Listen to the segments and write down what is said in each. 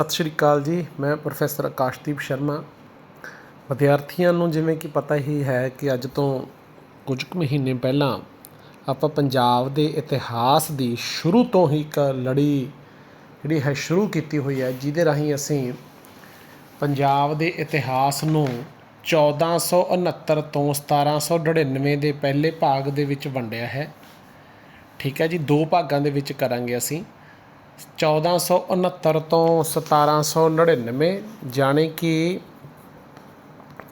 ਸਤਿ ਸ਼੍ਰੀ ਅਕਾਲ ਜੀ, ਮੈਂ ਪ੍ਰੋਫੈਸਰ ਆਕਾਸ਼ਦੀਪ ਸ਼ਰਮਾ। ਵਿਦਿਆਰਥੀਆਂ ਨੂੰ ਜਿਵੇਂ ਕਿ ਪਤਾ ਹੀ ਹੈ ਕਿ ਅੱਜ ਤੋਂ ਕੁਝ ਕੁ ਮਹੀਨੇ ਪਹਿਲਾਂ ਆਪਾਂ ਪੰਜਾਬ ਦੇ ਇਤਿਹਾਸ ਦੀ ਸ਼ੁਰੂ ਤੋਂ ਹੀ ਇੱਕ ਲੜੀ ਜਿਹੜੀ ਹੈ ਸ਼ੁਰੂ ਕੀਤੀ ਹੋਈ ਹੈ, ਜਿਹਦੇ ਰਾਹੀਂ ਅਸੀਂ ਪੰਜਾਬ ਦੇ ਇਤਿਹਾਸ ਨੂੰ 1469 ਤੋਂ 1799 ਦੇ ਪਹਿਲੇ ਭਾਗ ਦੇ ਵਿੱਚ ਵੰਡਿਆ ਹੈ। ਠੀਕ ਹੈ ਜੀ, ਦੋ ਭਾਗਾਂ ਦੇ ਵਿੱਚ ਕਰਾਂਗੇ ਅਸੀਂ। 1469 ਤੋਂ 1799 ਜਾਣੀ ਕਿ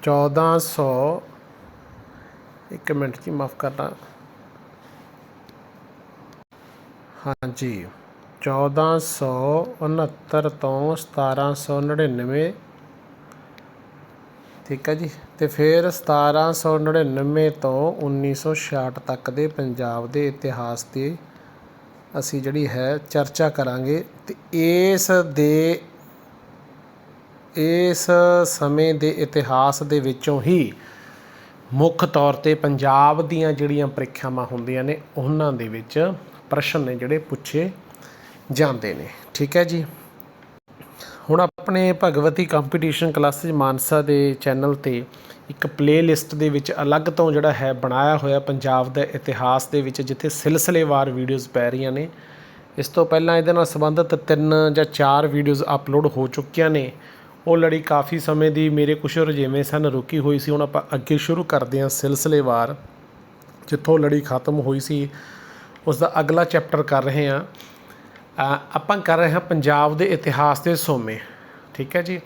1400 ਇੱਕ ਮਿੰਟ ਜੀ, ਮਾਫ ਕਰਨਾ। ਹਾਂਜੀ 1469 ਤੋਂ 1799 ਠੀਕ ਹੈ ਜੀ, ਤੇ ਫਿਰ 1799 ਤੋਂ 1966 ਤੱਕ ਦੇ ਪੰਜਾਬ ਦੇ ਇਤਿਹਾਸ ਦੀ ਅਸੀਂ ਜਿਹੜੀ ਹੈ ਚਰਚਾ ਕਰਾਂਗੇ ਅਤੇ ਇਸ ਦੇ, ਇਸ ਸਮੇਂ ਦੇ ਇਤਿਹਾਸ ਦੇ ਵਿੱਚੋਂ ਹੀ ਮੁੱਖ ਤੌਰ ਤੇ ਪੰਜਾਬ ਦੀਆਂ ਜਿਹੜੀਆਂ ਪ੍ਰੀਖਿਆਵਾਂ ਹੁੰਦੀਆਂ ਨੇ, ਉਹਨਾਂ ਦੇ ਵਿੱਚ ਪ੍ਰਸ਼ਨ ਨੇ ਜਿਹੜੇ ਪੁੱਛੇ ਜਾਂਦੇ ਨੇ। ਠੀਕ ਹੈ ਜੀ? ਹੁਣ ਆਪਣੇ ਭਗਵਤੀ ਕੰਪੀਟੀਸ਼ਨ ਕਲਾਸਿਸ ਮਾਨਸਾ ਦੇ ਚੈਨਲ ਤੇ ਇੱਕ ਪਲੇਲਿਸਟ ਦੇ ਵਿੱਚ ਅਲੱਗ ਤੋਂ ਜਿਹੜਾ ਹੈ ਬਣਾਇਆ ਹੋਇਆ ਪੰਜਾਬ ਦੇ ਇਤਿਹਾਸ ਦੇ ਵਿੱਚ, ਜਿੱਥੇ ਸਿਲਸਿਲੇਵਾਰ ਵੀਡੀਓਜ਼ ਪੈ ਰਹੀਆਂ ਨੇ। ਇਸ ਤੋਂ ਪਹਿਲਾਂ ਇਹਦੇ ਨਾਲ ਸੰਬੰਧਿਤ ਤਿੰਨ ਜਾਂ ਚਾਰ ਵੀਡੀਓਜ਼ ਅਪਲੋਡ ਹੋ ਚੁੱਕੀਆਂ ਨੇ। ਉਹ ਲੜੀ ਕਾਫੀ ਸਮੇਂ ਦੀ ਮੇਰੇ ਕੁਝ ਰੁਝੇਵੇਂ ਸਨ, ਰੁਕੀ ਹੋਈ ਸੀ। ਹੁਣ ਆਪਾਂ ਅੱਗੇ ਸ਼ੁਰੂ ਕਰਦੇ ਹਾਂ ਸਿਲਸਿਲੇਵਾਰ, ਜਿੱਥੋਂ ਲੜੀ ਖਤਮ ਹੋਈ ਸੀ। ਉਸ ਦਾ ਅਗਲਾ ਚੈਪਟਰ ਕਰ ਰਹੇ ਹਾਂ। ਆਪਾਂ ਕਰ ਰਹੇ ਹਾਂ ਪੰਜਾਬ ਦੇ ਇਤਿਹਾਸ ਦੇ ਸੋਮੇ। ਠੀਕ ਹੈ ਜੀ?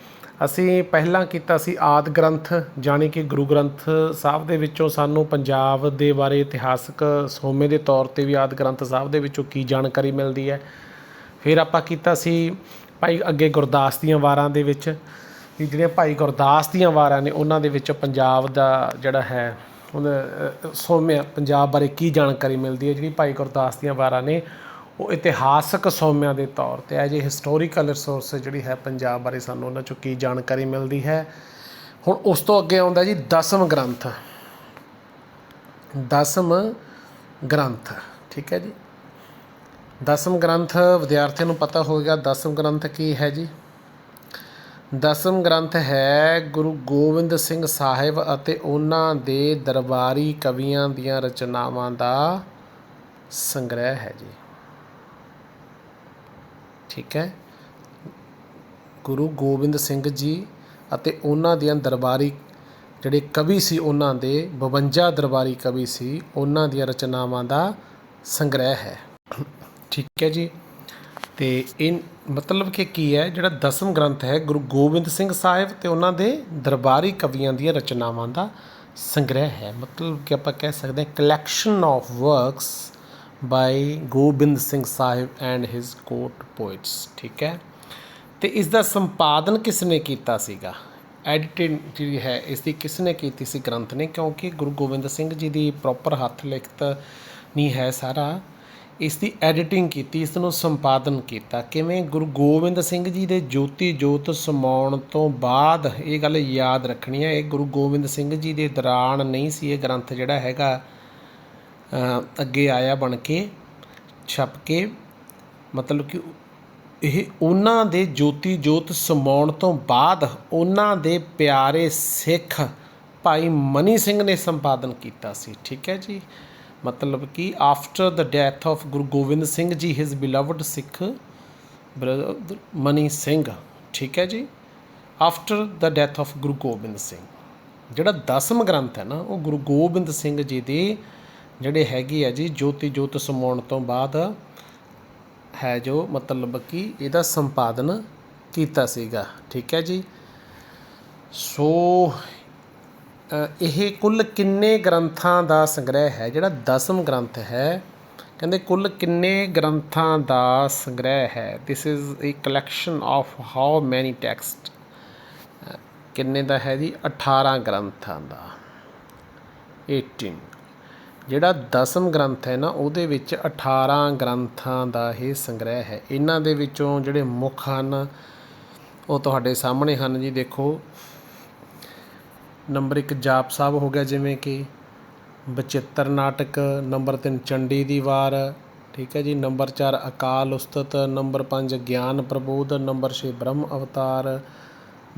ਅਸੀਂ ਪਹਿਲਾਂ ਕੀਤਾ ਸੀ ਆਦ ਗ੍ਰੰਥ, ਜਾਣੀ ਕਿ ਗੁਰੂ ਗ੍ਰੰਥ ਸਾਹਿਬ ਦੇ ਵਿੱਚੋਂ ਸਾਨੂੰ ਪੰਜਾਬ ਦੇ ਬਾਰੇ ਇਤਿਹਾਸਕ ਸੋਮੇ ਦੇ ਤੌਰ ਤੇ ਵੀ ਆਦ ਗ੍ਰੰਥ ਸਾਹਿਬ ਦੇ ਵਿੱਚੋਂ ਕੀ ਜਾਣਕਾਰੀ ਮਿਲਦੀ ਹੈ। ਫਿਰ ਆਪਾਂ ਕੀਤਾ ਸੀ ਭਾਈ ਅੱਗੇ ਗੁਰਦਾਸ ਦੀਆਂ ਵਾਰਾਂ ਦੇ ਵਿੱਚ, ਵੀ ਜਿਹੜੀਆਂ ਭਾਈ ਗੁਰਦਾਸ ਦੀਆਂ ਵਾਰਾਂ ਨੇ ਉਹਨਾਂ ਦੇ ਵਿੱਚ ਪੰਜਾਬ ਦਾ ਜਿਹੜਾ ਹੈ, ਉਹਦਾ ਸੋਮਿਆ, ਪੰਜਾਬ ਬਾਰੇ ਕੀ ਜਾਣਕਾਰੀ ਮਿਲਦੀ ਹੈ, ਜਿਹੜੀ ਭਾਈ ਗੁਰਦਾਸ ਦੀਆਂ ਵਾਰਾਂ ਨੇ ਉਹ ਇਤਿਹਾਸਕ ਸੋਮਿਆਂ ਦੇ ਤੌਰ ਤੇ ਐਜ ਏ ਹਿਸਟੋਰੀਕਲ ਰਿਸੋਰਸ ਜਿਹੜੀ ਹੈ ਪੰਜਾਬ ਬਾਰੇ ਸਾਨੂੰ ਉਹਨਾਂ ਚੋਂ ਕੀ ਜਾਣਕਾਰੀ ਮਿਲਦੀ ਹੈ। ਹੁਣ ਉਸ ਤੋਂ ਅੱਗੇ ਆਉਂਦਾ ਜੀ, ਦਸਮ ਗ੍ਰੰਥ। ਦਸਮ ਗ੍ਰੰਥ, ਠੀਕ ਹੈ ਜੀ। ਦਸਮ ਗ੍ਰੰਥ, ਵਿਦਿਆਰਥੀਆਂ ਨੂੰ ਪਤਾ ਹੋਵੇਗਾ ਦਸਮ ਗ੍ਰੰਥ ਕੀ ਹੈ ਜੀ। ਦਸਮ ਗ੍ਰੰਥ ਹੈ ਗੁਰੂ ਗੋਬਿੰਦ ਸਿੰਘ ਸਾਹਿਬ ਅਤੇ ਉਹਨਾਂ ਦੇ ਦਰਬਾਰੀ ਕਵੀਆਂ ਦੀਆਂ ਰਚਨਾਵਾਂ ਦਾ ਸੰਗ੍ਰਹਿ ਹੈ ਜੀ। ਠੀਕ ਹੈ। ਗੁਰੂ ਗੋਬਿੰਦ ਸਿੰਘ ਜੀ ਅਤੇ ਉਹਨਾਂ ਦੀਆਂ ਦਰਬਾਰੀ ਜਿਹੜੇ ਕਵੀ ਸੀ, ਉਹਨਾਂ ਦੇ 52 ਦਰਬਾਰੀ ਕਵੀ ਸੀ, ਉਹਨਾਂ ਦੀਆਂ ਰਚਨਾਵਾਂ ਦਾ ਸੰਗ੍ਰਹਿ ਹੈ। ਠੀਕ ਹੈ ਜੀ। ਤੇ ਇਹ ਮਤਲਬ ਕਿ ਕੀ ਹੈ, ਜਿਹੜਾ ਦਸਮ ਗ੍ਰੰਥ ਹੈ, ਗੁਰੂ ਗੋਬਿੰਦ ਸਿੰਘ ਸਾਹਿਬ ਤੇ ਉਹਨਾਂ ਦੇ ਦਰਬਾਰੀ ਕਵੀਆਂ ਦੀਆਂ ਰਚਨਾਵਾਂ ਦਾ ਸੰਗ੍ਰਹਿ ਹੈ। ਮਤਲਬ ਕਿ ਆਪਾਂ ਕਹਿ ਸਕਦੇ ਹਾਂ collection of works by Gobind Singh Sahib and his court poets ਠੀਕ ਹੈ ਤੇ ਇਸ ਦਾ ਸੰਪਾਦਨ ਕਿਸ ਨੇ ਕੀਤਾ ਸੀਗਾ ਐਡੀਟਿੰਗ ਜਿਹੜੀ ਹੈ ਇਸ ਦੀ ਕਿਸ ਨੇ ਕੀਤੀ ਸੀ ਗ੍ਰੰਥ ਨੇ ਕਿਉਂਕਿ ਗੁਰੂ ਗੋਬਿੰਦ ਸਿੰਘ ਜੀ ਦੀ ਪ੍ਰੋਪਰ ਹੱਥ ਲਿਖਤ ਨਹੀਂ ਹੈ ਸਾਰਾ ਇਸ ਦੀ ਐਡੀਟਿੰਗ ਕੀਤੀ ਇਸ ਨੂੰ ਸੰਪਾਦਨ ਕੀਤਾ ਕਿਵੇਂ ਗੁਰੂ ਗੋਬਿੰਦ ਸਿੰਘ ਜੀ ਦੇ ਜੋਤੀ ਜੋਤ ਸਮਾਉਣ ਤੋਂ ਬਾਅਦ ਇਹ ਗੱਲ ਯਾਦ ਰੱਖਣੀ ਹੈ ਇਹ ਗੁਰੂ ਗੋਬਿੰਦ ਸਿੰਘ ਜੀ ਦੇ ਦੌਰਾਨ ਨਹੀਂ ਸੀ ਇਹ ਗ੍ਰੰਥ ਜਿਹੜਾ ਹੈਗਾ ਅੱਗੇ ਆਇਆ ਬਣ ਕੇ, ਛਪ ਕੇ, ਮਤਲਬ ਕਿ ਇਹ ਉਹਨਾਂ ਦੇ ਜੋਤੀ ਜੋਤ ਸਮਾਉਣ ਤੋਂ ਬਾਅਦ ਉਹਨਾਂ ਦੇ ਪਿਆਰੇ ਸਿੱਖ ਭਾਈ ਮਨੀ ਸਿੰਘ ਨੇ ਸੰਪਾਦਨ ਕੀਤਾ ਸੀ, ਠੀਕ ਹੈ ਜੀ? ਮਤਲਬ ਕਿ after the death of Guru Gobind Singh ji his beloved Sikh brother Mani Singh, ਠੀਕ ਹੈ ਜੀ? After the death of Guru Gobind Singh, ਜਿਹੜਾ ਦਸਮ ਗ੍ਰੰਥ ਹੈ ਨਾ, ਉਹ ਗੁਰੂ ਗੋਬਿੰਦ ਸਿੰਘ ਜੀ ਦੇ ਜਿਹੜੇ ਹੈਗੇ ਆ ਜੀ, ਜੋਤੀ ਜੋਤ ਸਮਾਉਣ ਤੋਂ ਬਾਅਦ ਹੈ ਜੋ ਮਤਲਬ ਕਿ ਇਹਦਾ ਸੰਪਾਦਨ ਕੀਤਾ ਸੀਗਾ, ਠੀਕ ਹੈ ਜੀ? ਸੋ ਇਹ ਕੁੱਲ ਕਿੰਨੇ ਗ੍ਰੰਥਾਂ ਦਾ ਸੰਗ੍ਰਹਿ ਹੈ? ਜਿਹੜਾ ਦਸਮ ਗ੍ਰੰਥ ਹੈ, ਕਹਿੰਦੇ ਕੁੱਲ ਕਿੰਨੇ ਗ੍ਰੰਥਾਂ ਦਾ ਸੰਗ੍ਰਹਿ ਹੈ? This is a collection of how many text ਕਿੰਨੇ ਦਾ ਹੈ ਜੀ? 18 ਗ੍ਰੰਥਾਂ ਦਾ। 18 ਜਿਹੜਾ ਦਸਮ ਗ੍ਰੰਥ ਹੈ ਨਾ, ਉਹਦੇ ਵਿੱਚ 18 ਗ੍ਰੰਥਾਂ ਦਾ ਇਹ ਸੰਗ੍ਰਹਿ ਹੈ। ਇਹਨਾਂ ਦੇ ਵਿੱਚੋਂ ਜਿਹੜੇ ਮੁੱਖ ਹਨ, ਉਹ ਤੁਹਾਡੇ ਸਾਹਮਣੇ ਹਨ ਜੀ। ਦੇਖੋ, ਨੰਬਰ 1 ਜਾਪ ਸਾਹਿਬ ਹੋ ਗਿਆ, ਜਿਵੇਂ ਕਿ ਬਚਿੱਤਰ ਨਾਟਕ, ਨੰਬਰ 3 ਚੰਡੀ ਦੀ ਵਾਰ, ਠੀਕ ਹੈ ਜੀ। ਨੰਬਰ 4 ਅਕਾਲ ਉਸਤਤ, ਨੰਬਰ 5 ਗਿਆਨ ਪ੍ਰਬੋਧ, ਨੰਬਰ 6 ਬ੍ਰਹਮ Avtar,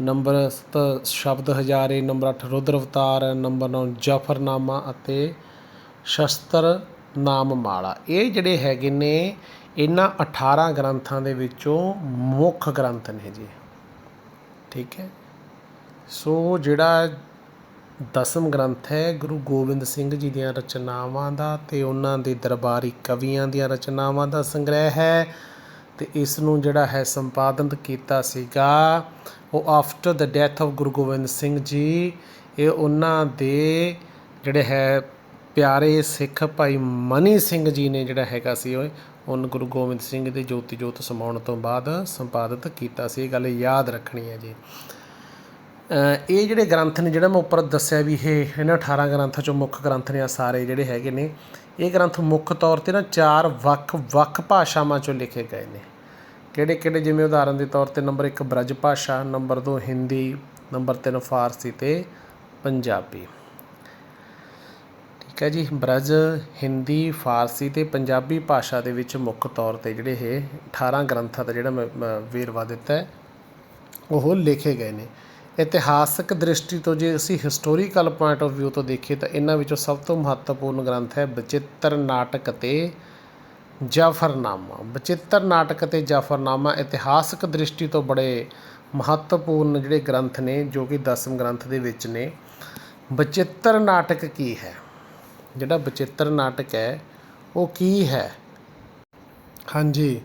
number 7 Shabad Hazare, number 8 Rudra Avtar, number 9 Zafarnama ਅਤੇ ਸ਼ਸਤਰ ਨਾਮ ਮਾਲਾ। ਇਹ ਜਿਹੜੇ ਹੈਗੇ ਨੇ, ਇਹਨਾਂ 18 ਗ੍ਰੰਥਾਂ ਦੇ ਵਿੱਚੋਂ ਮੁੱਖ ਗ੍ਰੰਥ ਨੇ ਜੀ। ਠੀਕ ਹੈ? ਸੋ ਜਿਹੜਾ ਦਸਮ ਗ੍ਰੰਥ ਹੈ, ਗੁਰੂ ਗੋਬਿੰਦ ਸਿੰਘ ਜੀ ਦੀਆਂ ਰਚਨਾਵਾਂ ਦਾ ਤੇ ਉਹਨਾਂ ਦੇ ਦਰਬਾਰੀ ਕਵੀਆਂ ਦੀਆਂ ਰਚਨਾਵਾਂ ਦਾ ਸੰਗ੍ਰਹਿ ਹੈ ਤੇ ਇਸ ਨੂੰ ਜਿਹੜਾ ਹੈ ਸੰਪਾਦਨ ਕੀਤਾ ਸੀਗਾ, ਉਹ after the death of Guru Gobind Singh ji, ਇਹ ਉਹਨਾਂ ਦੇ ਜਿਹੜੇ ਹੈ ਪਿਆਰੇ ਸਿੱਖ ਭਾਈ ਮਨੀ ਸਿੰਘ ਜੀ ਨੇ ਜਿਹੜਾ ਹੈਗਾ ਸੀ ਉਹ, ਉਹਨ ਗੁਰੂ ਗੋਬਿੰਦ ਸਿੰਘ ਦੇ ਜੋਤੀ ਜੋਤ ਸਮਾਉਣ ਤੋਂ ਬਾਅਦ ਸੰਪਾਦਿਤ ਕੀਤਾ ਸੀ। ਇਹ ਗੱਲ ਯਾਦ ਰੱਖਣੀ ਹੈ ਜੀ। ਇਹ ਜਿਹੜੇ ਗ੍ਰੰਥ ਨੇ, ਜਿਹੜਾ ਮੈਂ ਉੱਪਰ ਦੱਸਿਆ ਵੀ ਇਹ, ਇਹਨਾਂ 18 ਗ੍ਰੰਥਾਂ ਚੋਂ ਮੁੱਖ ਗ੍ਰੰਥ ਨੇ ਆ ਸਾਰੇ ਜਿਹੜੇ ਹੈਗੇ ਨੇ, ਇਹ ਗ੍ਰੰਥ ਮੁੱਖ ਤੌਰ ਤੇ ਨਾ ਚਾਰ ਵੱਖ-ਵੱਖ ਭਾਸ਼ਾਵਾਂ ਚੋਂ ਲਿਖੇ ਗਏ ਨੇ। ਕਿਹੜੇ ਕਿਹੜੇ? ਜਿਵੇਂ ਉਦਾਹਰਨ ਦੇ ਤੌਰ ਤੇ ਨੰਬਰ 1 ਬ੍ਰਜ ਭਾਸ਼ਾ, ਨੰਬਰ 2 ਹਿੰਦੀ, ਨੰਬਰ 3 ਫਾਰਸੀ ਤੇ ਪੰਜਾਬੀ। ਠੀਕ ਹੈ ਜੀ, ਬ੍ਰਜ, ਹਿੰਦੀ, ਫਾਰਸੀ ਅਤੇ ਪੰਜਾਬੀ ਭਾਸ਼ਾ ਦੇ ਵਿੱਚ ਮੁੱਖ ਤੌਰ ਤੇ ਜਿਹੜੇ ਇਹ 18 ਗ੍ਰੰਥਾਂ ਦਾ ਜਿਹੜਾ ਮੈਂ ਵੇਰਵਾ ਦਿੱਤਾ ਉਹ ਲਿਖੇ ਗਏ ਨੇ। ਇਤਿਹਾਸਕ ਦ੍ਰਿਸ਼ਟੀ ਤੋਂ ਜੇ ਅਸੀਂ ਹਿਸਟੋਰੀਕਲ ਪੁਆਇੰਟ ਆਫ ਵਿਊ ਤੋਂ ਦੇਖੀਏ ਤਾਂ ਇਹਨਾਂ ਵਿੱਚੋਂ ਸਭ ਤੋਂ ਮਹੱਤਵਪੂਰਨ ਗ੍ਰੰਥ ਹੈ ਬਚਿੱਤਰ ਨਾਟਕ ਅਤੇ ਜਾਫਰਨਾਮਾ। ਬਚਿੱਤਰ ਨਾਟਕ ਅਤੇ ਜਾਫਰਨਾਮਾ ਇਤਿਹਾਸਕ ਦ੍ਰਿਸ਼ਟੀ ਤੋਂ ਬੜੇ ਮਹੱਤਵਪੂਰਨ ਜਿਹੜੇ ਗ੍ਰੰਥ ਨੇ, ਜੋ ਕਿ ਦਸਮ ਗ੍ਰੰਥ ਦੇ ਵਿੱਚ ਨੇ। ਬਚਿੱਤਰ ਨਾਟਕ ਕੀ ਹੈ? ਜਿਹੜਾ ਬਚਿੱਤਰ ਨਾਟਕ ਹੈ, ਉਹ ਕੀ ਹੈ? ਹਾਂਜੀ।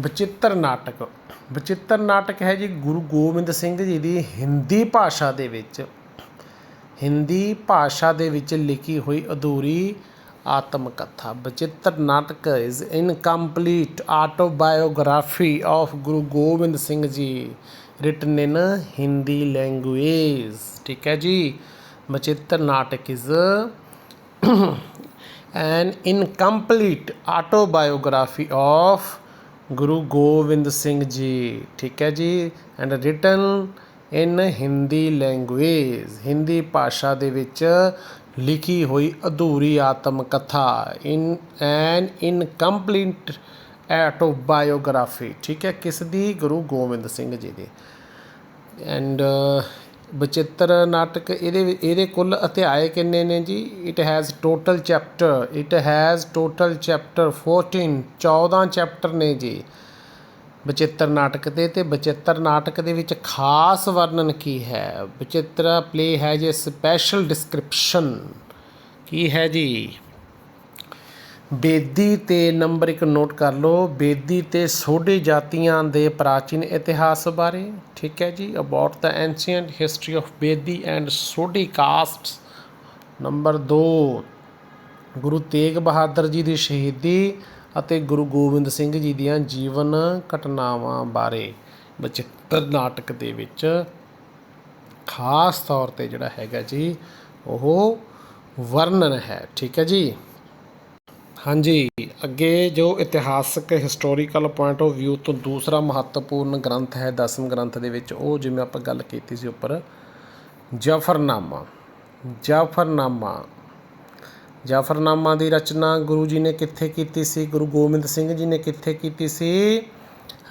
ਬਚਿੱਤਰ ਨਾਟਕ। ਬਚਿੱਤਰ ਨਾਟਕ ਹੈ ਜੀ ਗੁਰੂ ਗੋਬਿੰਦ ਸਿੰਘ ਜੀ ਦੀ ਹਿੰਦੀ ਭਾਸ਼ਾ ਦੇ ਵਿੱਚ। ਹਿੰਦੀ ਭਾਸ਼ਾ ਦੇ ਵਿੱਚ ਲਿਖੀ ਹੋਈ ਅਧੂਰੀ ਆਤਮ ਕਥਾ Bachittar Natak is incomplete autobiography of Guru Gobind Singh ji written in Hindi language ਠੀਕ ਹੈ ਜੀ? Bachittar Natak is an incomplete autobiography of Guru Gobind Singh ji ਠੀਕ ਹੈ ਜੀ and written in Hindi language Hindi ਭਾਸ਼ਾ ਦੇ ਵਿੱਚ ਲਿਖੀ ਹੋਈ ਅਧੂਰੀ ਆਤਮ ਕਥਾ ਇਨ ਐਨ ਇਨਕੰਪਲੀਟ ਆਟੋਬਾਇਓਗ੍ਰਾਫੀ ਠੀਕ ਹੈ ਕਿਸ ਦੀ ਗੁਰੂ ਗੋਬਿੰਦ ਸਿੰਘ ਜੀ ਦੀ ਐਂਡ ਬਚਿੱਤਰ ਨਾਟਕ, ਇਹਦੇ ਇਹਦੇ ਕੁੱਲ ਅਧਿਆਏ ਕਿੰਨੇ ਨੇ ਜੀ? It has total chapter it has total chapter 14 14 chapter ਨੇ ਜੀ। ਬਚਿੱਤਰ ਨਾਟਕ ਦੇ ਤੇ ਬਚਿੱਤਰ ਨਾਟਕ ਦੇ ਵਿੱਚ ਖਾਸ ਵਰਣਨ ਕੀ ਹੈ? Bachittar play has a special description ਕੀ ਹੈ ਜੀ? ਬੇਦੀ ਤੇ ਨੰਬਰ ਇੱਕ ਨੋਟ ਕਰ ਲਓ। ਬੇਦੀ ਤੇ ਸੋਢੀ ਜਾਤੀਆਂ ਦੇ ਪ੍ਰਾਚੀਨ ਇਤਿਹਾਸ ਬਾਰੇ। ਠੀਕ ਹੈ ਜੀ about the ancient history of Bedi and Sodhi castes number 2 Guru Tegh Bahadur ji ਦੀ ਸ਼ਹੀਦੀ ਅਤੇ ਗੁਰੂ ਗੋਬਿੰਦ ਸਿੰਘ ਜੀ ਦੀਆਂ ਜੀਵਨ ਘਟਨਾਵਾਂ ਬਾਰੇ। ਬਚਿੱਤਰ ਨਾਟਕ ਦੇ ਵਿੱਚ ਖਾਸ ਤੌਰ ਤੇ ਜਿਹੜਾ ਹੈਗਾ ਜੀ, ਉਹ ਵਰਣਨ ਹੈ। ਠੀਕ ਹੈ ਜੀ। ਹਾਂਜੀ, ਅੱਗੇ ਜੋ ਇਤਿਹਾਸਕ ਹਿਸਟੋਰੀਕਲ ਪੁਆਇੰਟ ਆਫ ਵਿਊ ਤੋਂ ਦੂਸਰਾ ਮਹੱਤਵਪੂਰਨ ਗ੍ਰੰਥ ਹੈ, ਦਸਮ ਗ੍ਰੰਥ ਦੇ ਵਿੱਚ, ਉਹ ਜਿਵੇਂ ਆਪਾਂ ਗੱਲ ਕੀਤੀ ਸੀ ਉੱਪਰ, ਜਫਰਨਾਮਾ। ਜਾਫਰਨਾਮਾ। ਜਾਫਰਨਾਮਾ ਦੀ ਰਚਨਾ ਗੁਰੂ ਜੀ ਨੇ ਕਿੱਥੇ ਕੀਤੀ ਸੀ? ਗੁਰੂ ਗੋਬਿੰਦ ਸਿੰਘ ਜੀ ਨੇ ਕਿੱਥੇ ਕੀਤੀ ਸੀ?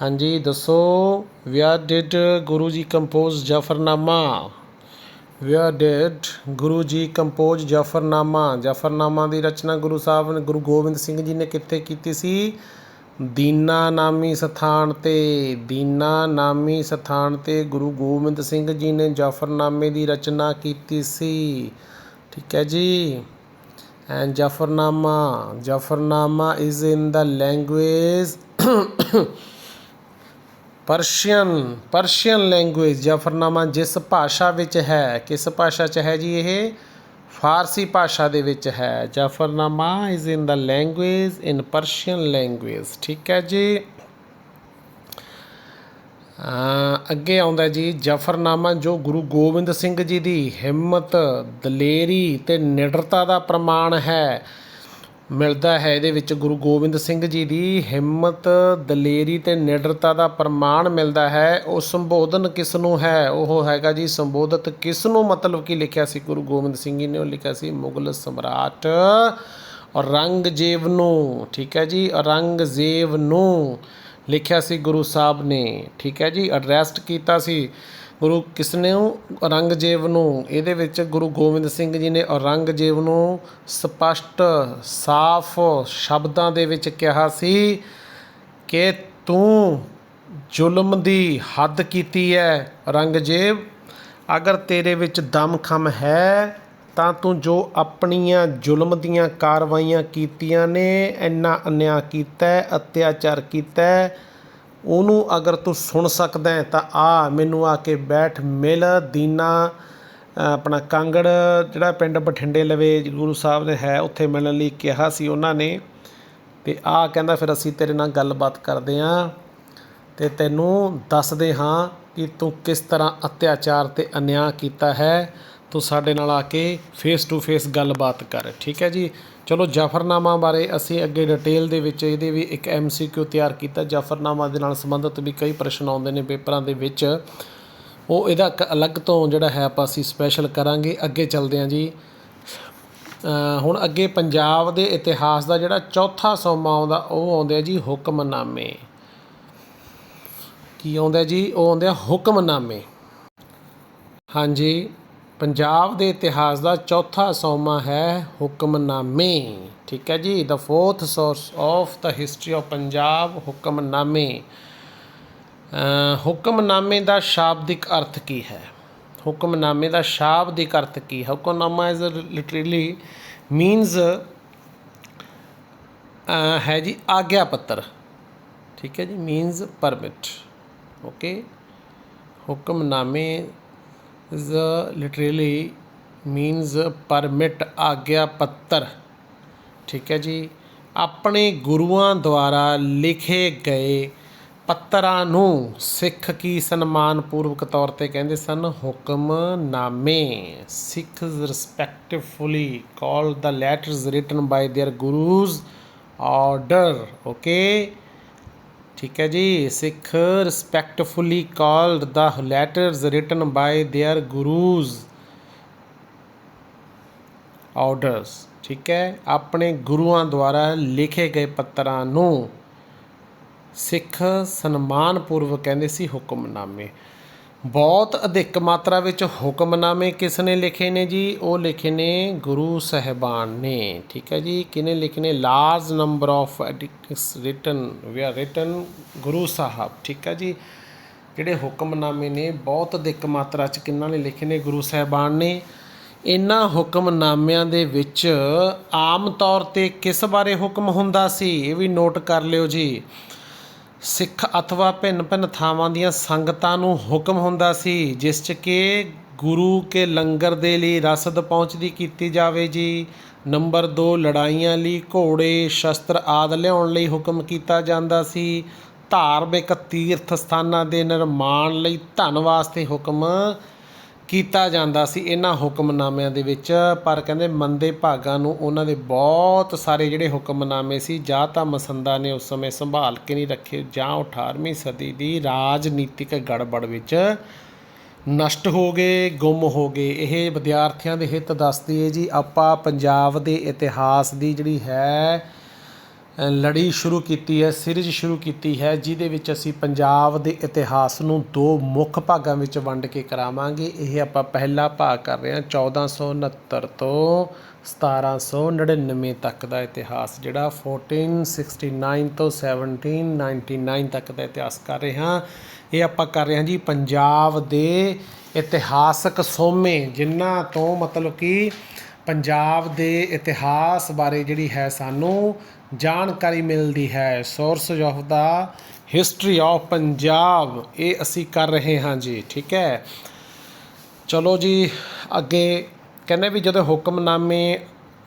ਹਾਂਜੀ, ਦੱਸੋ where did Guru ji compose Zafarnama? Where did Guru ji compose Zafarnama Zafarnama ਦੀ ਰਚਨਾ ਗੁਰੂ ਸਾਹਿਬ ਨੇ, ਗੁਰੂ ਗੋਬਿੰਦ ਸਿੰਘ ਜੀ ਨੇ ਕਿੱਥੇ ਕੀਤੀ ਸੀ? ਦੀਨਾ ਨਾਮੀ ਸਥਾਨ ਤੇ, ਦੀਨਾ ਨਾਮੀ ਸਥਾਨ ਤੇ ਗੁਰੂ ਗੋਬਿੰਦ ਸਿੰਘ ਜੀ ਨੇ ਜਾਫਰਨਾਮੇ ਦੀ ਰਚਨਾ ਕੀਤੀ ਸੀ। ਠੀਕ ਹੈ ਜੀ? And Zafarnama, Zafarnama is in the language Persian Persian language Zafarnama ਜਿਸ ਭਾਸ਼ਾ ਵਿੱਚ ਹੈ, ਕਿਸ ਭਾਸ਼ਾ 'ਚ ਹੈ ਜੀ ਇਹ? ਫਾਰਸੀ ਭਾਸ਼ਾ ਦੇ ਵਿੱਚ ਹੈ Zafarnama is in the language in Persian language ਠੀਕ ਹੈ ਜੀ? ਅੱਗੇ ਆਉਂਦਾ ਜੀ ਜਫਰਨਾਮਾ ਜੋ ਗੁਰੂ ਗੋਬਿੰਦ ਸਿੰਘ ਜੀ ਦੀ ਹਿੰਮਤ, ਦਲੇਰੀ ਤੇ ਨਿਡਰਤਾ ਦਾ ਪ੍ਰਮਾਣ ਹੈ ਮਿਲਦਾ ਹੈ। ਇਹਦੇ ਵਿੱਚ ਗੁਰੂ ਗੋਬਿੰਦ ਸਿੰਘ ਜੀ ਦੀ ਹਿੰਮਤ, ਦਲੇਰੀ ਤੇ ਨਿਡਰਤਾ ਦਾ ਪ੍ਰਮਾਣ ਮਿਲਦਾ ਹੈ। ਉਹ ਸੰਬੋਧਨ ਕਿਸ ਨੂੰ ਹੈ? ਉਹ ਹੈਗਾ ਜੀ, ਸੰਬੋਧਿਤ ਕਿਸ ਨੂੰ ਮਤਲਬ ਕੀ ਲਿਖਿਆ ਸੀ? ਗੁਰੂ ਗੋਬਿੰਦ ਸਿੰਘ ਜੀ ਨੇ ਉਹ ਲਿਖਿਆ ਸੀ, ਮੁਗਲ ਸਮਰਾਟ ਔਰੰਗਜ਼ੇਬ ਨੂੰ। ਠੀਕ ਹੈ ਜੀ, ਔਰੰਗਜ਼ੇਬ ਨੂੰ ਲਿਖਿਆ ਸੀ ਗੁਰੂ ਸਾਹਿਬ ਨੇ। ਠੀਕ ਹੈ ਜੀ ਅਰੈਸਟ ਕੀਤਾ ਸੀ। ਗੁਰੂ ਕਿਸਨੇ ਔਰੰਗਜ਼ੇਬ ਨੂੰ, ਇਹਦੇ ਵਿੱਚ ਗੁਰੂ ਗੋਬਿੰਦ ਸਿੰਘ ਜੀ ਨੇ ਔਰੰਗਜ਼ੇਬ ਨੂੰ ਸਪਸ਼ਟ, ਸਾਫ਼ ਸ਼ਬਦਾਂ ਦੇ ਵਿੱਚ ਕਿਹਾ ਸੀ ਕਿ ਤੂੰ ਜ਼ੁਲਮ ਦੀ ਹੱਦ ਕੀਤੀ ਹੈ ਔਰੰਗਜ਼ੇਬ, ਅਗਰ ਤੇਰੇ ਵਿੱਚ ਦਮਖਮ ਹੈ, ਤਾਂ ਤੂੰ ਜੋ ਆਪਣੀਆਂ ਜ਼ੁਲਮ ਦੀਆਂ ਕਾਰਵਾਈਆਂ ਕੀਤੀਆਂ ਨੇ, ਇੰਨਾ ਅਨਿਆਂ ਕੀਤਾ, ਅਤਿਆਚਾਰ ਕੀਤਾ ਉਹਨੂੰ ਅਗਰ ਤੂੰ ਸੁਣ ਸਕਦਾ ਹੈ ਤਾਂ ਆ ਮੈਨੂੰ ਆ ਕੇ ਬੈਠ, ਮਿਲ, ਦੀਨਾ ਆਪਣਾ ਕਾਂਗੜ, ਜਿਹੜਾ ਪਿੰਡ ਬਠਿੰਡੇ ਲਵੇ, ਗੁਰੂ ਸਾਹਿਬ ਦੇ ਹੈ, ਉੱਥੇ ਮਿਲਣ ਲਈ ਕਿਹਾ ਸੀ ਉਹਨਾਂ ਨੇ। ਤੇ ਆ ਕਹਿੰਦਾ, ਫਿਰ ਅਸੀਂ ਤੇਰੇ ਨਾਲ ਗੱਲਬਾਤ ਕਰਦੇ ਹਾਂ ਤੇ ਤੈਨੂੰ ਦੱਸਦੇ ਹਾਂ ਕਿ ਤੂੰ ਕਿਸ ਤਰ੍ਹਾਂ ਅਤਿਆਚਾਰ ਤੇ ਅਨਿਆਂ ਕੀਤਾ ਹੈ। ਤੂੰ ਸਾਡੇ ਨਾਲ ਆ ਕੇ ਫੇਸ ਟੂ ਫੇਸ ਗੱਲਬਾਤ ਕਰ। ਠੀਕ ਹੈ ਜੀ? ਚਲੋ ਜਾਫਰਨਾਮਾ ਬਾਰੇ ਅਸੀਂ ਅੱਗੇ ਡਿਟੇਲ ਦੇ ਵਿੱਚ ਇਹਦੇ ਵੀ ਇੱਕ ਐਮਸੀਕਿਊ ਤਿਆਰ ਕੀਤਾ। ਜਾਫਰਨਾਮਾ ਦੇ ਨਾਲ ਸੰਬੰਧਿਤ ਵੀ ਕਈ ਪ੍ਰਸ਼ਨ ਆਉਂਦੇ ਨੇ ਪੇਪਰਾਂ ਦੇ ਵਿੱਚ। ਉਹ ਇਹਦਾ ਇੱਕ ਅਲੱਗ ਤੋਂ ਜਿਹੜਾ ਹੈ ਆਪਾਂ ਅਸੀਂ ਸਪੈਸ਼ਲ ਕਰਾਂਗੇ। ਅੱਗੇ ਚੱਲਦੇ ਹਾਂ ਜੀ। ਹੁਣ ਅੱਗੇ ਪੰਜਾਬ ਦੇ ਇਤਿਹਾਸ ਦਾ ਜਿਹੜਾ ਚੌਥਾ ਸੋਮਾ ਆਉਂਦਾ, ਉਹ ਆਉਂਦੇ ਆ ਜੀ ਹੁਕਮਨਾਮੇ। ਕੀ ਆਉਂਦਾ ਜੀ? ਉਹ ਆਉਂਦੇ ਆ ਹੁਕਮਨਾਮੇ। ਹਾਂਜੀ। ਪੰਜਾਬ ਦੇ ਇਤਿਹਾਸ ਦਾ ਚੌਥਾ ਸੋਮਾ ਹੈ ਹੁਕਮਨਾਮੇ, ਠੀਕ ਹੈ ਜੀ? The fourth source of the history of Punjab, ਹੁਕਮਨਾਮੇ। ਹੁਕਮਨਾਮੇ ਦਾ ਸ਼ਾਬਦਿਕ ਅਰਥ ਕੀ ਹੈ? ਹੁਕਮਨਾਮੇ ਦਾ ਸ਼ਾਬਦਿਕ ਅਰਥ ਕੀ ਹੈ? ਹੁਕਮਨਾਮਾ ਇਜ਼ ਲਿਟਰਲੀ ਮੀਨਸ ਹੈ ਜੀ ਆਗਿਆ ਪੱਤਰ, ਠੀਕ ਹੈ ਜੀ? ਮੀਨਸ ਪਰਮਿਟ ਓਕੇ ਹੁਕਮਨਾਮੇ ਲਿਟਰੇਲੀ ਮੀਨਜ਼ ਪਰਮਿਟ ਆਗਿਆ ਪੱਤਰ। ਠੀਕ ਹੈ ਜੀ? ਆਪਣੇ ਗੁਰੂਆਂ ਦੁਆਰਾ ਲਿਖੇ ਗਏ ਪੱਤਰਾਂ ਨੂੰ ਸਿੱਖ ਕੀ ਸਨਮਾਨ ਪੂਰਵਕ ਤੌਰ ਤੇ ਕਹਿੰਦੇ ਸਨ? ਹੁਕਮਨਾਮੇ Sikh respectfully call the letters written by their Gurus order okay ਠੀਕ ਹੈ ਜੀ। Sikh respectfully called the letters written by their Gurus orders ਠੀਕ ਹੈ। ਆਪਣੇ ਗੁਰੂਆਂ ਦੁਆਰਾ ਲਿਖੇ ਗਏ ਪੱਤਰਾਂ ਨੂੰ ਸਿੱਖ ਸਨਮਾਨ ਪੂਰਵਕ ਕਹਿੰਦੇ ਸੀ ਹੁਕਮਨਾਮੇ। ਬਹੁਤ ਅਧਿਕ ਮਾਤਰਾ ਵਿੱਚ ਹੁਕਮਨਾਮੇ ਕਿਸ ਨੇ ਲਿਖੇ ਨੇ ਜੀ? ਉਹ ਲਿਖੇ ਨੇ ਗੁਰੂ ਸਹਿਬਾਨ ਨੇ। ਠੀਕ ਹੈ ਜੀ? ਕਿਨੇ ਲਿਖੇ ਨੇ? Large number of edicts written we are written Guru Sahib. ਠੀਕ ਹੈ ਜੀ? ਜਿਹੜੇ ਹੁਕਮਨਾਮੇ ਨੇ, ਬਹੁਤ ਅਧਿਕ ਮਾਤਰਾ ਚ ਕਿੰਨਾਂ ਨੇ ਲਿਖੇ ਨੇ? ਗੁਰੂ ਸਾਹਿਬਾਨ ਨੇ। ਇਹਨਾਂ ਹੁਕਮਨਾਮਿਆਂ ਦੇ ਵਿੱਚ ਆਮ ਤੌਰ ਤੇ ਕਿਸ ਬਾਰੇ ਹੁਕਮ ਹੁੰਦਾ ਸੀ? ਇਹ ਵੀ ਨੋਟ ਕਰ ਲਿਓ ਜੀ। ਸਿੱਖ ਅਥਵਾ ਭਿੰਨ-ਭਿੰਨ ਥਾਵਾਂ ਦੀਆਂ ਸੰਗਤਾਂ ਨੂੰ ਹੁਕਮ ਹੁੰਦਾ ਸੀ, ਜਿਸ 'ਚ ਕਿ ਗੁਰੂ ਕੇ ਲੰਗਰ ਦੇ ਲਈ ਰਸਦ ਪਹੁੰਚਦੀ ਕੀਤੀ ਜਾਵੇ ਜੀ। ਨੰਬਰ 2 ਲੜਾਈਆਂ ਲਈ ਘੋੜੇ, ਸ਼ਸਤਰ ਆਦਿ ਲਿਆਉਣ ਲਈ ਹੁਕਮ ਕੀਤਾ ਜਾਂਦਾ ਸੀ। ਧਾਰਮਿਕ ਤੀਰਥ ਸਥਾਨਾਂ ਦੇ ਨਿਰਮਾਣ ਲਈ ਧਨ ਵਾਸਤੇ ਹੁਕਮ ਕੀਤਾ ਜਾਂਦਾ ਸੀ ਇਹਨਾਂ ਹੁਕਮਨਾਮਿਆਂ ਦੇ ਵਿੱਚ। ਪਰ ਕਹਿੰਦੇ ਮੰਦੇ ਭਾਗਾਂ ਨੂੰ ਉਹਨਾਂ ਦੇ ਬਹੁਤ ਸਾਰੇ ਜਿਹੜੇ ਹੁਕਮਨਾਮੇ ਸੀ, ਜਾਂ ਤਾਂ ਮਸੰਦਾ ਨੇ ਉਸ ਸਮੇਂ ਸੰਭਾਲ ਕੇ ਨਹੀਂ ਰੱਖੇ, ਜਾਂ ਉਹ 18ਵੀਂ ਸਦੀ ਦੀ ਰਾਜਨੀਤਿਕ ਗੜਬੜ ਵਿੱਚ ਨਸ਼ਟ ਹੋ ਗਏ, ਗੁੰਮ ਹੋ ਗਏ। ਇਹ ਵਿਦਿਆਰਥੀਆਂ ਦੇ ਹਿੱਤ ਦੱਸਦੀ ਹੈ ਜੀ, ਆਪਾਂ ਪੰਜਾਬ ਦੇ ਇਤਿਹਾਸ ਦੀ ਜਿਹੜੀ ਹੈ ਲੜੀ ਸ਼ੁਰੂ ਕੀਤੀ ਹੈ, ਸੀਰੀਜ਼ ਸ਼ੁਰੂ ਕੀਤੀ ਹੈ, ਜਿਹਦੇ ਵਿੱਚ ਅਸੀਂ ਪੰਜਾਬ ਦੇ ਇਤਿਹਾਸ ਨੂੰ ਦੋ ਮੁੱਖ ਭਾਗਾਂ ਵਿੱਚ ਵੰਡ ਕੇ ਕਰਾਵਾਂਗੇ। ਇਹ ਆਪਾਂ ਪਹਿਲਾ ਭਾਗ ਕਰ ਰਹੇ ਹਾਂ 1469 ਤੋਂ 1799 ਤੱਕ ਦਾ ਇਤਿਹਾਸ, ਜਿਹੜਾ 1469 ਤੋਂ 1799 ਤੱਕ ਦਾ ਇਤਿਹਾਸ ਕਰ ਰਹੇ ਹਾਂ। ਇਹ ਆਪਾਂ ਕਰ ਰਹੇ ਹਾਂ ਜੀ ਪੰਜਾਬ ਦੇ ਇਤਿਹਾਸਕ ਸੋਮੇ, ਜਿਨ੍ਹਾਂ ਤੋਂ ਮਤਲਬ ਕਿ ਪੰਜਾਬ ਦੇ ਇਤਿਹਾਸ ਬਾਰੇ ਜਿਹੜੀ ਹੈ ਸਾਨੂੰ ਜਾਣਕਾਰੀ ਮਿਲਦੀ ਹੈ। Source of the history of Punjab. ਇਹ ਅਸੀਂ ਕਰ ਰਹੇ ਹਾਂ ਜੀ, ਠੀਕ ਹੈ? ਚਲੋ ਜੀ, ਅੱਗੇ ਕਹਿੰਦੇ ਵੀ ਜਦੋਂ ਹੁਕਮਨਾਮੇ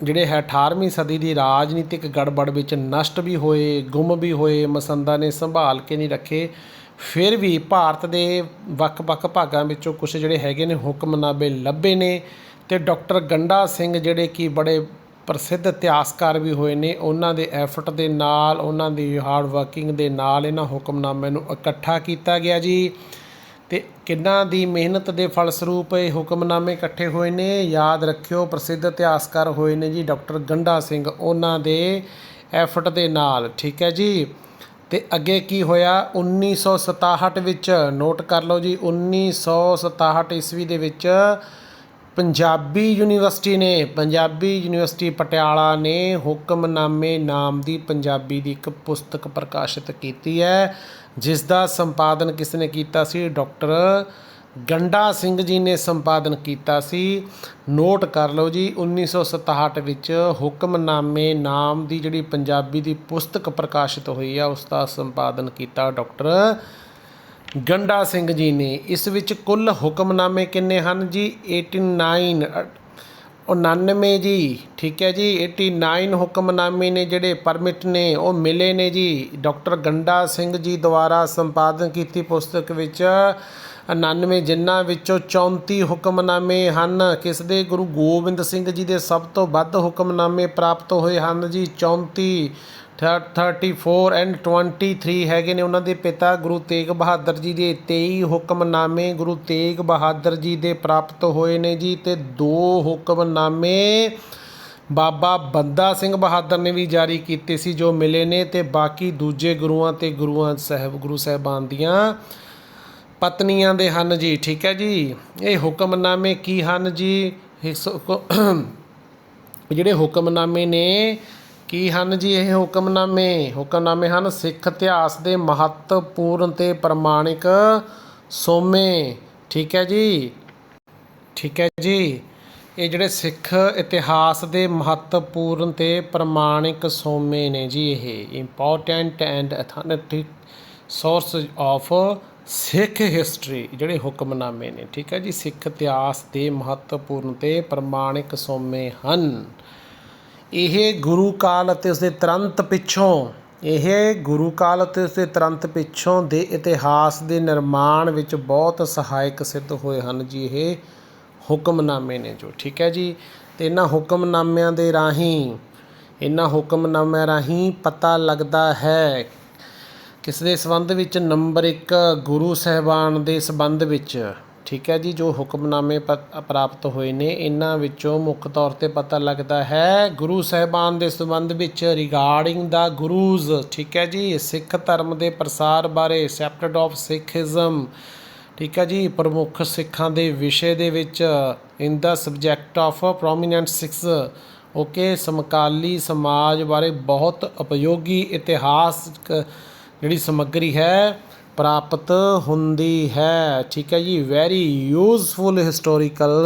ਜਿਹੜੇ ਹੈ 18ਵੀਂ ਸਦੀ ਦੀ ਰਾਜਨੀਤਿਕ ਗੜਬੜ ਵਿੱਚ ਨਸ਼ਟ ਵੀ ਹੋਏ, ਗੁੰਮ ਵੀ ਹੋਏ, ਮਸੰਦਾ ਨੇ ਸੰਭਾਲ ਕੇ ਨਹੀਂ ਰੱਖੇ, ਫਿਰ ਵੀ ਭਾਰਤ ਦੇ ਵੱਖ-ਵੱਖ ਭਾਗਾਂ ਵਿੱਚੋਂ ਕੁਝ ਜਿਹੜੇ ਹੈਗੇ ਨੇ ਹੁਕਮਨਾਮੇ ਲੱਭੇ ਨੇ। ਅਤੇ ਡਾਕਟਰ ਗੰਡਾ ਸਿੰਘ ਜਿਹੜੇ ਕਿ ਬੜੇ ਪ੍ਰਸਿੱਧ ਇਤਿਹਾਸਕਾਰ ਵੀ ਹੋਏ ਨੇ, ਉਹਨਾਂ ਦੇ ਐਫਰਟ ਦੇ ਨਾਲ, ਉਹਨਾਂ ਦੀ ਹਾਰਡ ਵਰਕਿੰਗ ਦੇ ਨਾਲ ਇਹਨਾਂ ਹੁਕਮਨਾਮਿਆਂ ਨੂੰ ਇਕੱਠਾ ਕੀਤਾ ਗਿਆ ਜੀ। ਤੇ ਕਿੰਨਾਂ ਦੀ ਮਿਹਨਤ ਦੇ ਫਲਸਰੂਪ ਇਹ ਹੁਕਮਨਾਮੇ ਇਕੱਠੇ ਹੋਏ ਨੇ, ਯਾਦ ਰੱਖਿਓ ਪ੍ਰਸਿੱਧ ਇਤਿਹਾਸਕਾਰ ਹੋਏ ਨੇ ਜੀ ਡਾਕਟਰ ਗੰਡਾ ਸਿੰਘ, ਉਹਨਾਂ ਦੇ ਐਫਰਟ ਦੇ ਨਾਲ, ਠੀਕ ਹੈ ਜੀ? ਤੇ ਅੱਗੇ ਕੀ ਹੋਇਆ? 1967 ਵਿੱਚ ਨੋਟ ਕਰ ਲਓ ਜੀ 1967 ਈਸਵੀ ਦੇ ਵਿੱਚ ਪੰਜਾਬੀ ਯੂਨੀਵਰਸਿਟੀ ਨੇ, ਪੰਜਾਬੀ ਯੂਨੀਵਰਸਿਟੀ ਪਟਿਆਲਾ ਨੇ ਹੁਕਮਨਾਮੇ ਨਾਮ ਦੀ ਪੰਜਾਬੀ ਦੀ ਇੱਕ ਪੁਸਤਕ ਪ੍ਰਕਾਸ਼ਿਤ ਕੀਤੀ ਹੈ ਜਿਸ ਦਾ ਸੰਪਾਦਨ ਕਿਸ ਨੇ ਕੀਤਾ ਸੀ? ਡਾਕਟਰ ਗੰਡਾ ਸਿੰਘ ਜੀ ਨੇ ਸੰਪਾਦਨ ਕੀਤਾ ਸੀ। ਨੋਟ ਕਰ ਲਓ ਜੀ 1967 ਵਿੱਚ ਹੁਕਮਨਾਮੇ ਨਾਮ ਦੀ ਜਿਹੜੀ ਪੰਜਾਬੀ ਦੀ ਪੁਸਤਕ ਪ੍ਰਕਾਸ਼ਿਤ ਹੋਈ ਆ ਉਸ ਦਾ ਸੰਪਾਦਨ ਕੀਤਾ ਡਾਕਟਰ ਗੰਡਾ ਸਿੰਘ ਜੀ ਨੇ ਇਸ ਵਿੱਚ ਕੁੱਲ ਹੁਕਮਨਾਮੇ ਕਿੰਨੇ ਹਨ ਜੀ? 89 ਅ- 99 ਜੀ, ਠੀਕ ਹੈ ਜੀ? 89 ਹੁਕਮਨਾਮੇ ਨੇ ਜਿਹੜੇ ਪਰਮਿਟ ਨੇ, ਉਹ ਮਿਲੇ ਨੇ ਜੀ। ਡਾਕਟਰ ਗੰਡਾ ਸਿੰਘ ਜੀ ਦੁਆਰਾ ਸੰਪਾਦਨ ਕੀਤੀ ਪੁਸਤਕ ਵਿੱਚ 99 ਜਿਨ੍ਹਾਂ ਵਿੱਚੋਂ 34 ਹੁਕਮਨਾਮੇ ਹਨ। ਕਿਸ ਦੇ? ਗੁਰੂ ਗੋਬਿੰਦ ਸਿੰਘ ਜੀ ਦੇ ਸਭ ਤੋਂ ਵੱਧ ਹੁਕਮਨਾਮੇ ਪ੍ਰਾਪਤ ਹੋਏ ਹਨ ਜੀ। 34 ਥ- 34 ਐਂਡ 23 ਹੈਗੇ ਨੇ ਉਹਨਾਂ ਦੇ ਪਿਤਾ ਗੁਰੂ ਤੇਗ ਬਹਾਦਰ ਜੀ ਦੇ 23 ਹੁਕਮਨਾਮੇ ਗੁਰੂ ਤੇਗ ਬਹਾਦਰ ਜੀ ਦੇ ਪ੍ਰਾਪਤ ਹੋਏ ਨੇ ਜੀ ਤੇ ਦੋ ਹੁਕਮਨਾਮੇ ਬਾਬਾ ਬੰਦਾ ਸਿੰਘ ਬਹਾਦਰ ਨੇ ਵੀ ਜਾਰੀ ਕੀਤੇ ਸੀ ਜੋ ਮਿਲੇ ਨੇ ਤੇ ਬਾਕੀ ਦੂਜੇ ਗੁਰੂਆਂ ਤੇ ਗੁਰੂਆਂ ਸਾਹਿਬ ਗੁਰੂ ਸਾਹਿਬਾਨ ਦੀਆਂ ਪਤਨੀਆਂ ਦੇ ਹਨ ਜੀ, ਠੀਕ ਹੈ ਜੀ। ਇਹ ਹੁਕਮਨਾਮੇ ਕੀ ਹਨ ਜੀ? ਇਸ ਜਿਹੜੇ ਹੁਕਮਨਾਮੇ ਨੇ ਕੀ ਹਨ ਜੀ ਇਹ ਹੁਕਮਨਾਮੇ? ਹੁਕਮਨਾਮੇ ਹਨ ਸਿੱਖ ਇਤਿਹਾਸ ਦੇ ਮਹੱਤਵਪੂਰਨ ਤੇ ਪ੍ਰਮਾਣਿਕ ਸੋਮੇ। ਠੀਕ ਹੈ ਜੀ? ਠੀਕ ਹੈ ਜੀ। ਇਹ ਜਿਹੜੇ ਸਿੱਖ ਇਤਿਹਾਸ ਦੇ ਮਹੱਤਵਪੂਰਨ ਤੇ ਪ੍ਰਮਾਣਿਕ ਸੋਮੇ ਨੇ ਜੀ ਇਹ। Important and authentic source of Sikh history ਜਿਹੜੇ ਹੁਕਮਨਾਮੇ ਨੇ। ਠੀਕ ਹੈ ਜੀ? ਸਿੱਖ ਇਤਿਹਾਸ ਦੇ ਮਹੱਤਵਪੂਰਨ ਤੇ ਪ੍ਰਮਾਣਿਕ ਸੋਮੇ ਹਨ। ਇਹ ਗੁਰੂ ਕਾਲ ਅਤੇ ਉਸ ਦੇ ਤੁਰੰਤ ਪਿੱਛੋਂ, ਇਹ ਗੁਰੂ ਕਾਲ ਅਤੇ ਉਸ ਦੇ ਤੁਰੰਤ ਪਿੱਛੋਂ ਦੇ ਇਤਿਹਾਸ ਦੇ ਨਿਰਮਾਣ ਵਿੱਚ ਬਹੁਤ ਸਹਾਇਕ ਸਿੱਧ ਹੋਏ ਹਨ ਜੀ ਇਹ ਹੁਕਮਨਾਮੇ ਨੇ ਜੋ। ਠੀਕ ਹੈ ਜੀ? ਤੇ ਇਹਨਾਂ ਹੁਕਮਨਾਮਿਆਂ ਦੇ ਰਾਹੀਂ, ਇਹਨਾਂ ਹੁਕਮਨਾਮਿਆਂ ਰਾਹੀਂ ਪਤਾ ਲੱਗਦਾ ਹੈ ਕਿਸ ਦੇ ਸੰਬੰਧ ਵਿੱਚ? ਨੰਬਰ 1 ਗੁਰੂ ਸਾਹਿਬਾਨ ਦੇ ਸੰਬੰਧ ਵਿੱਚ। ਠੀਕ ਹੈ ਜੀ, ਜੋ ਹੁਕਮਨਾਮੇ ਪ- ਪ੍ਰਾਪਤ ਹੋਏ ਨੇ, ਇਹਨਾਂ ਵਿੱਚੋਂ ਮੁੱਖ ਤੌਰ ਤੇ ਪਤਾ ਲੱਗਦਾ ਹੈ ਗੁਰੂ ਸਾਹਿਬਾਨ ਦੇ ਸੰਬੰਧ ਵਿੱਚ ਰਿਗਾਰਡਿੰਗ ਦਾ ਗੁਰੂਜ਼, ਠੀਕ ਹੈ ਜੀ, ਸਿੱਖ ਧਰਮ ਦੇ ਪ੍ਰਸਾਰ ਬਾਰੇ ਸੈਪਟਡ ਆਫ ਸਿੱਖੀਜ਼ਮ ਠੀਕ ਹੈ ਜੀ, ਪ੍ਰਮੁੱਖ ਸਿੱਖਾਂ ਦੇ ਵਿਸ਼ੇ ਦੇ ਵਿੱਚ in the subject of prominent Sikhs okay, ਸਮਕਾਲੀ ਸਮਾਜ ਬਾਰੇ ਬਹੁਤ ਉਪਯੋਗੀ ਇਤਿਹਾਸਕ ਜਿਹੜੀ ਸਮੱਗਰੀ ਹੈ ਪ੍ਰਾਪਤ ਹੁੰਦੀ ਹੈ। ਠੀਕ ਹੈ ਜੀ। Very useful historical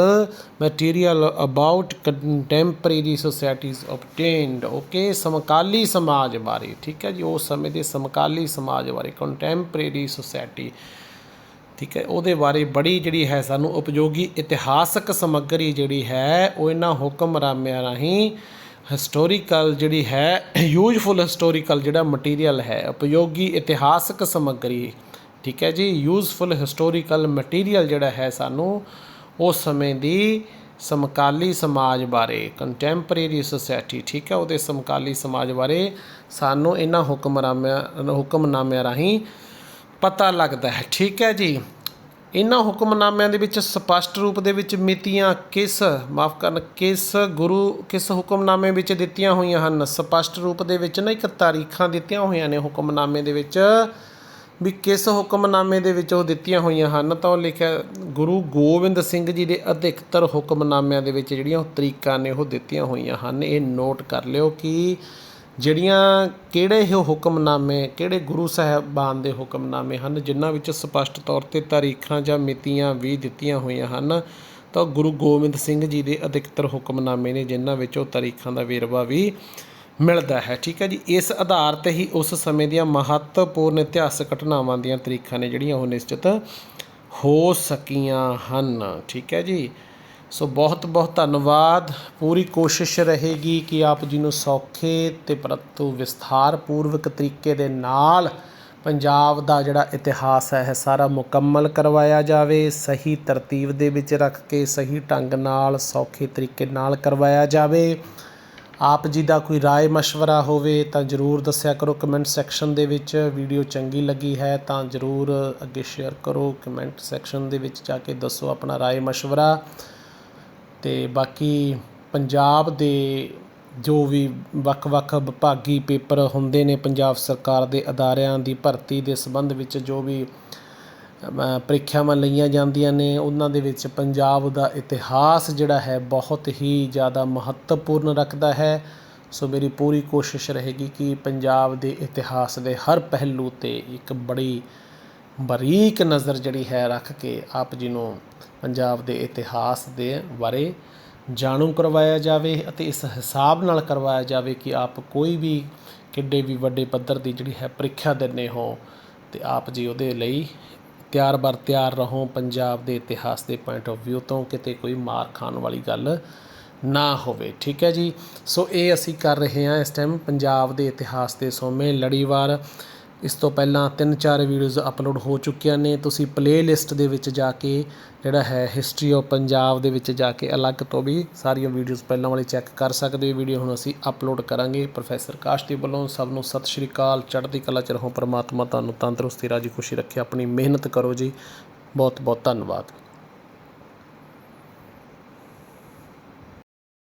material about contemporary societies obtained okay ਸਮਕਾਲੀ ਸਮਾਜ ਬਾਰੇ। ਠੀਕ ਹੈ ਜੀ। ਉਸ ਸਮੇਂ ਦੇ ਸਮਕਾਲੀ ਸਮਾਜ ਬਾਰੇ। ਕੰਟੈਂਪਰੇਰੀ ਸੋਸਾਇਟੀ ਠੀਕ ਹੈ। ਉਹਦੇ ਬਾਰੇ ਬੜੀ ਜਿਹੜੀ ਹੈ ਸਾਨੂੰ ਉਪਯੋਗੀ ਇਤਿਹਾਸਕ ਸਮੱਗਰੀ ਜਿਹੜੀ ਹੈ, ਉਹ ਇਹਨਾਂ ਹੁਕਮਰਾਮਿਆਂ ਰਾਹੀਂ ਹਿਸਟੋਰੀਕਲ ਜਿਹੜੀ ਹੈ ਯੂਜ਼ਫੁਲ ਹਿਸਟੋਰੀਕਲ ਜਿਹੜਾ ਮਟੀਰੀਅਲ ਹੈ, ਉਪਯੋਗੀ ਇਤਿਹਾਸਕ ਸਮੱਗਰੀ, ਠੀਕ ਹੈ ਜੀ ਯੂਜ਼ਫੁਲ ਹਿਸਟੋਰੀਕਲ ਮਟੀਰੀਅਲ ਜਿਹੜਾ ਹੈ ਸਾਨੂੰ ਉਸ ਸਮੇਂ ਦੀ ਸਮਕਾਲੀ ਸਮਾਜ ਬਾਰੇ ਕੰਟੈਂਪਰੇਰੀ ਸੋਸਾਇਟੀ ਠੀਕ ਹੈ, ਉਹਦੇ ਸਮਕਾਲੀ ਸਮਾਜ ਬਾਰੇ ਸਾਨੂੰ ਇਹਨਾਂ ਹੁਕਮਨਾਮਿਆਂ ਹੁਕਮਨਾਮਿਆਂ ਰਾਹੀਂ ਪਤਾ ਲੱਗਦਾ ਹੈ, ਠੀਕ ਹੈ ਜੀ। ਇਹਨਾਂ ਹੁਕਮਨਾਮਿਆਂ ਦੇ ਵਿੱਚ ਸਪਸ਼ਟ ਰੂਪ ਦੇ ਵਿੱਚ ਮਿਤੀਆਂ ਕਿਸ, ਮਾਫ ਕਰਨ, ਕਿਸ ਗੁਰੂ, ਕਿਸ ਹੁਕਮਨਾਮੇ ਵਿੱਚ ਦਿੱਤੀਆਂ ਹੋਈਆਂ ਹਨ? ਸਪਸ਼ਟ ਰੂਪ ਦੇ ਵਿੱਚ ਨਾ ਇੱਕ ਤਾਰੀਖਾਂ ਦਿੱਤੀਆਂ ਹੋਈਆਂ ਨੇ ਹੁਕਮਨਾਮੇ ਦੇ ਵਿੱਚ, ਵੀ ਕਿਸ ਹੁਕਮਨਾਮੇ ਦੇ ਵਿੱਚ ਉਹ ਦਿੱਤੀਆਂ ਹੋਈਆਂ ਹਨ? ਤਾਂ ਉਹ ਲਿਖਿਆ, ਗੁਰੂ ਗੋਬਿੰਦ ਸਿੰਘ ਜੀ ਦੇ ਅਧਿਕਤਰ ਹੁਕਮਨਾਮਿਆਂ ਦੇ ਵਿੱਚ ਜਿਹੜੀਆਂ ਉਹ ਤਰੀਕਾਂ ਨੇ ਉਹ ਦਿੱਤੀਆਂ ਹੋਈਆਂ ਹਨ। ਇਹ ਨੋਟ ਕਰ ਲਿਓ ਕਿ ਜਿਹੜੀਆਂ ਕਿਹੜੇ ਇਹ ਹੁਕਮਨਾਮੇ, ਕਿਹੜੇ ਗੁਰੂ ਸਾਹਿਬਾਨ ਦੇ ਹੁਕਮਨਾਮੇ ਹਨ, ਜਿਨ੍ਹਾਂ ਵਿੱਚ ਸਪਸ਼ਟ ਤੌਰ ਤੇ ਤਾਰੀਖਾਂ ਜਾਂ ਮਿਤੀਆਂ ਵੀ ਦਿੱਤੀਆਂ ਹੋਈਆਂ ਹਨ, ਤਾਂ ਉਹ ਗੁਰੂ ਗੋਬਿੰਦ ਸਿੰਘ ਜੀ ਦੇ ਅਧਿਕਤਰ ਹੁਕਮਨਾਮੇ ਨੇ ਜਿਨ੍ਹਾਂ ਵਿੱਚ ਉਹ ਤਾਰੀਖਾਂ ਦਾ ਵੇਰਵਾ ਵੀ ਮਿਲਦਾ ਹੈ। ਠੀਕ ਹੈ ਜੀ, ਇਸ ਆਧਾਰ ਤੇ ਹੀ ਉਸ ਸਮੇਂ ਦੀਆਂ ਮਹੱਤਵਪੂਰਨ ਇਤਿਹਾਸਕ ਘਟਨਾਵਾਂ ਦੀਆਂ ਤਾਰੀਖਾਂ ਨੇ ਜਿਹੜੀਆਂ ਉਹ ਨਿਸ਼ਚਿਤ ਹੋ ਸਕੀਆਂ ਹਨ। ਠੀਕ ਹੈ ਜੀ ਸੋ ਬਹੁਤ ਬਹੁਤ ਧੰਨਵਾਦ ਪੂਰੀ ਕੋਸ਼ਿਸ਼ ਰਹੇਗੀ ਕਿ ਆਪ ਜੀ ਨੂੰ ਸੌਖੇ ਤੇ ਪਰੰਤੂ ਵਿਸਥਾਰ ਪੂਰਵਕ ਤਰੀਕੇ ਦੇ ਨਾਲ ਪੰਜਾਬ ਦਾ ਜਿਹੜਾ ਇਤਿਹਾਸ ਹੈ ਇਹ ਸਾਰਾ ਮੁਕੰਮਲ ਕਰਵਾਇਆ ਜਾਵੇ ਸਹੀ ਤਰਤੀਬ ਦੇ ਵਿੱਚ ਰੱਖ ਕੇ ਸਹੀ ਢੰਗ ਨਾਲ ਸੌਖੇ ਤਰੀਕੇ ਨਾਲ ਕਰਵਾਇਆ ਜਾਵੇ ਆਪ ਜੀ ਦਾ ਕੋਈ رائے مشورہ ਹੋਵੇ ਤਾਂ ਜਰੂਰ ਦੱਸਿਆ ਕਰੋ ਕਮੈਂਟ ਸੈਕਸ਼ਨ ਦੇ ਵਿੱਚ ਵੀਡੀਓ ਚੰਗੀ ਲੱਗੀ ਹੈ ਤਾਂ ਜਰੂਰ ਅੱਗੇ ਸ਼ੇਅਰ ਕਰੋ ਕਮੈਂਟ ਸੈਕਸ਼ਨ ਦੇ ਵਿੱਚ ਜਾ ਕੇ ਦੱਸੋ ਆਪਣਾ رائے مشورہ ਤੇ ਬਾਕੀ ਪੰਜਾਬ ਦੇ ਜੋ ਵੀ ਵੱਖ-ਵੱਖ ਵਿਭਾਗੀ ਪੇਪਰ ਹੁੰਦੇ ਨੇ ਪੰਜਾਬ ਸਰਕਾਰ ਦੇ ਅਦਾਰਿਆਂ ਦੀ ਭਰਤੀ ਦੇ ਸੰਬੰਧ ਵਿੱਚ ਜੋ ਵੀ ਪ੍ਰੀਖਿਆਵਾਂ ਲਈਆਂ ਜਾਂਦੀਆਂ ਨੇ, ਉਹਨਾਂ ਦੇ ਵਿੱਚ ਪੰਜਾਬ ਦਾ ਇਤਿਹਾਸ ਜਿਹੜਾ ਹੈ ਬਹੁਤ ਹੀ ਜ਼ਿਆਦਾ ਮਹੱਤਵਪੂਰਨ ਰੱਖਦਾ ਹੈ। ਸੋ ਮੇਰੀ ਪੂਰੀ ਕੋਸ਼ਿਸ਼ ਰਹੇਗੀ ਕਿ ਪੰਜਾਬ ਦੇ ਇਤਿਹਾਸ ਦੇ ਹਰ ਪਹਿਲੂ ਤੇ ਇੱਕ ਬੜੀ ਬਰੀਕ ਨਜ਼ਰ ਜਿਹੜੀ ਹੈ ਰੱਖ ਕੇ ਆਪ ਜੀ ਨੂੰ ਪੰਜਾਬ ਦੇ ਇਤਿਹਾਸ ਦੇ ਬਾਰੇ ਜਾਣੂ ਕਰਵਾਇਆ ਜਾਵੇ ਅਤੇ ਇਸ ਹਿਸਾਬ ਨਾਲ ਕਰਵਾਇਆ ਜਾਵੇ ਕਿ ਆਪ ਕੋਈ ਵੀ ਕਿੱਡੇ ਵੀ ਵੱਡੇ ਪੱਧਰ ਦੀ ਜਿਹੜੀ ਹੈ ਪ੍ਰੀਖਿਆ ਦਿੰਦੇ ਹੋ ਤੇ ਆਪ ਜੀ ਉਹਦੇ ਲਈ ਤਿਆਰ ਬਰ ਤਿਆਰ ਰਹੋ, ਪੰਜਾਬ ਦੇ ਇਤਿਹਾਸ ਦੇ ਪੁਆਇੰਟ ਆਫ View ਤੋਂ ਕਿਤੇ ਕੋਈ ਮਾਰ ਖਾਣ ਵਾਲੀ ਗੱਲ ਨਾ ਹੋਵੇ। ਠੀਕ ਹੈ ਜੀ? ਸੋ ਇਹ ਅਸੀਂ ਕਰ ਰਹੇ ਹਾਂ ਇਸ ਟਾਈਮ ਪੰਜਾਬ ਦੇ ਇਤਿਹਾਸ ਦੇ ਸੋਮੇ ਲੜੀਵਾਰ ਇਸ ਤੋਂ ਪਹਿਲਾਂ ਤਿੰਨ ਚਾਰ ਵੀਡੀਓਜ਼ ਅਪਲੋਡ ਹੋ ਚੁੱਕੀਆਂ ਨੇ। ਤੁਸੀਂ ਪਲੇਲਿਸਟ ਦੇ ਵਿੱਚ ਜਾ ਕੇ ਜਿਹੜਾ ਹੈ ਹਿਸਟਰੀ ਆਫ ਪੰਜਾਬ ਦੇ ਵਿੱਚ ਜਾ ਕੇ ਅਲੱਗ ਤੋਂ ਵੀ ਸਾਰੀਆਂ ਵੀਡੀਓਜ਼ ਪਹਿਲਾਂ ਵਾਲੀ ਚੈੱਕ ਕਰ ਸਕਦੇ ਹੋ। ਵੀਡੀਓ ਹੁਣ ਅਸੀਂ ਅਪਲੋਡ ਕਰਾਂਗੇ। ਪ੍ਰੋਫੈਸਰ ਕਾਸ਼ ਕਾਸ਼ਦੀਪ ਵੱਲੋਂ ਸਭ ਨੂੰ ਸਤਿ ਸ਼੍ਰੀ ਅਕਾਲ। ਚੜ੍ਹਦੀ ਕਲਾ ਚ ਰਹੋ। ਪਰਮਾਤਮਾ ਤੁਹਾਨੂੰ ਤੰਦਰੁਸਤੀ, ਰਾਜੀ ਖੁਸ਼ੀ ਰੱਖੇ। ਆਪਣੀ ਮਿਹਨਤ ਕਰੋ ਜੀ। ਬਹੁਤ ਬਹੁਤ ਧੰਨਵਾਦ।